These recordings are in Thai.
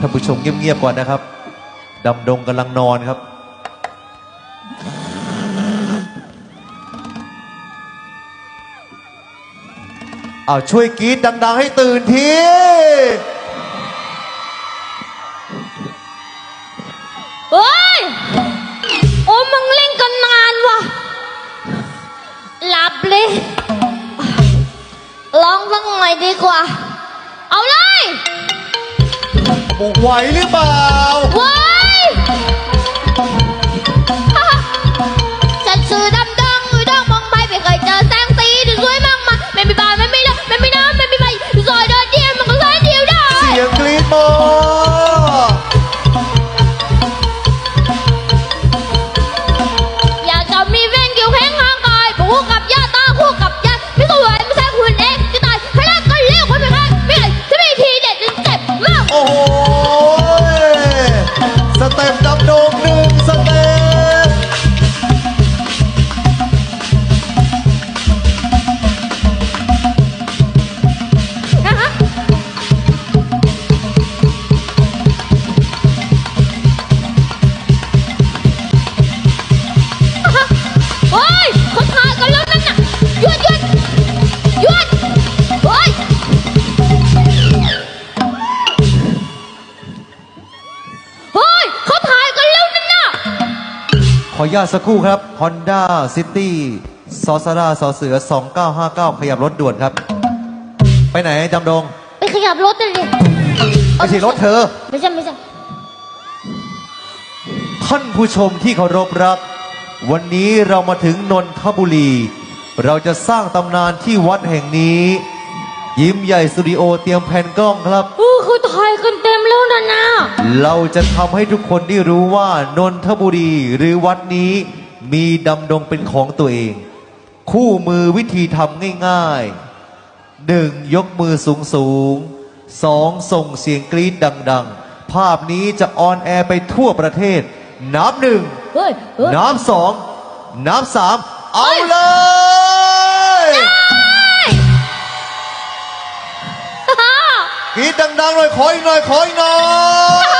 ท่านผู้ชมเงียบๆก่อนนะครับดำดงกำลังนอนครับ เอาช่วยกรีดดัง ๆ ให้ตื่นทีเฮ้ย โอ้มึงเล่นกันนานว่ะ หลับเลยร้องสักหน่อยดีกว่า เอาเลย กไหวหรือเปล่า ว้า ส ออนุญาตสักครู่ครับ Honda City ซอสราสอเสือ 2959 ขยับรถด่วนครับ ไปไหนดำดง ไปขยับรถเลยดิไม่ใช่รถเธอ ไม่ใช่ไม่ใช่ ท่านผู้ชมที่เคารพรัก วันนี้เรามาถึงนนทบุรี เราจะสร้างตำนานที่วัดแห่งนี้ ยิ้มใหญ่สตูดิโอเตรียมแผ่นกล้องครับเออเขาถ่ายกันเต็มแล้วนะนะ เราจะทำให้ทุกคนได้รู้ว่านนทบุรีหรือวัดนี้มีดำดงเป็นของตัวเอง คู่มือวิธีทำง่ายๆหนึ่งยกมือสูงสูงๆสองส่งเสียงกรี๊ดดัง ๆ ภาพนี้จะออนแอร์ไปทั่วประเทศนับหนึ่งเฮ้ยเฮ้ยน้ำสองน้ำสามเอาเลย กรีดดังๆหน่อยขออีกหน่อยขออีกหน่อย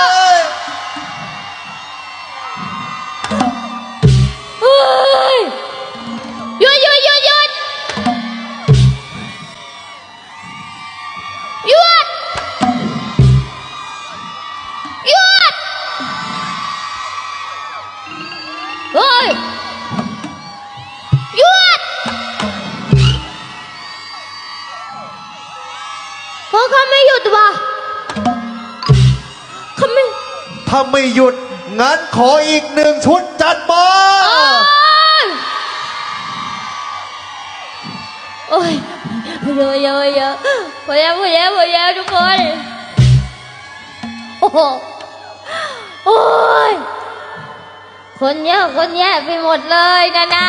เฮ้ยหยุดเพราะเขาไม่หยุดว่ะเขาไม่ถ้าไม่หยุด งั้นขออีกหนึ่งชุดจัดมาโอ้ยเยอะเยอะเยอะพอแล้วพอแล้วพอแล้วทุกคน โอ้โหโอ้ย คนเยอะคนแยะไปหมดเลยนะน่ะ